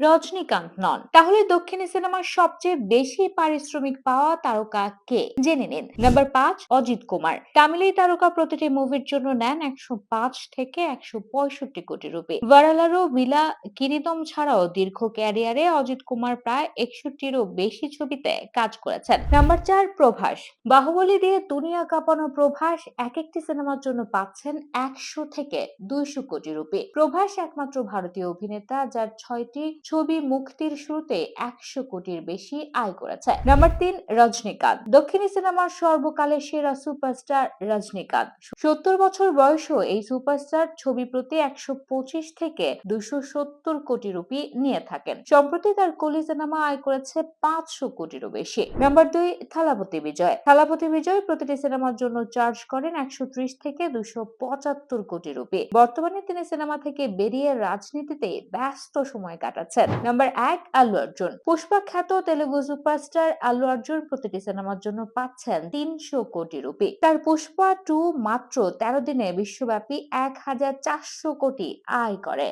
রজনীকান্ত নন। তাহলে দক্ষিণী সিনেমার সবচেয়ে বেশি পারিশ্রমিক পাওয়া তারকা কে? জেনে নিন। নাম্বার পাঁচ, অজিত কুমার। তামিল তারকা প্রতিটি মুভির জন্য নেন একশো পাঁচ থেকে একশো পঁয়ষট্টি কোটি রুপি। ভারালারো বিলা কিরিদম ছাড়াও দীর্ঘ ক্যারিয়ারে অজিত কুমার প্রায় একষট্টিরও বেশি ছবিতে কাজ করেছেন। নাম্বার চার, প্রভাস। বাহুবলী দিয়ে দুনিয়া কাঁপানো প্রভাস এক একটি সিনেমার জন্য পাচ্ছেন একশো থেকে দুইশো কোটি রুপি। প্রভাস একমাত্র ভারতীয় অভিনেতা, যার ছয়টি ছবি মুক্তির শুরুতে একশো কোটির বেশি আয় করেছে। নাম্বার তিন, রজনীকান্ত। দক্ষিণী সিনেমার সর্বকালের সেরা সুপারস্টার রজনীকান্ত। সত্তর বছর বয়সেও এই সুপারস্টার ছবি প্রতি একশো পঁচিশ থেকে দুশো সত্তর কোটি রুপি নিয়ে থাকেন। সম্প্রতি তার কলি সিনেমা আয় করেছে পাঁচশো কোটিরও বেশি। নাম্বার দুই, থালাপতি বিজয়। থালাপতি বিজয় প্রতিটি সিনেমার জন্য চার্জ করেন একশো ত্রিশ থেকে দুশো পঁচাত্তর কোটি রুপি। বর্তমানে তিনি সিনেমা থেকে বেরিয়ে রাজনীতিতে ব্যস্ত সময় কাটাচ্ছেন। নাম্বার এক আল্লু অর্জুন। পুষ্পা খ্যাত তেলেগু সুপারস্টার আল্লু অর্জুন প্রতিটি সিনেমার জন্য পাচ্ছেন তিনশো কোটি রুপি। তার পুষ্পা টু মাত্র তেরো দিনে বিশ্বব্যাপী এক হাজার চারশো কোটি আয় করে।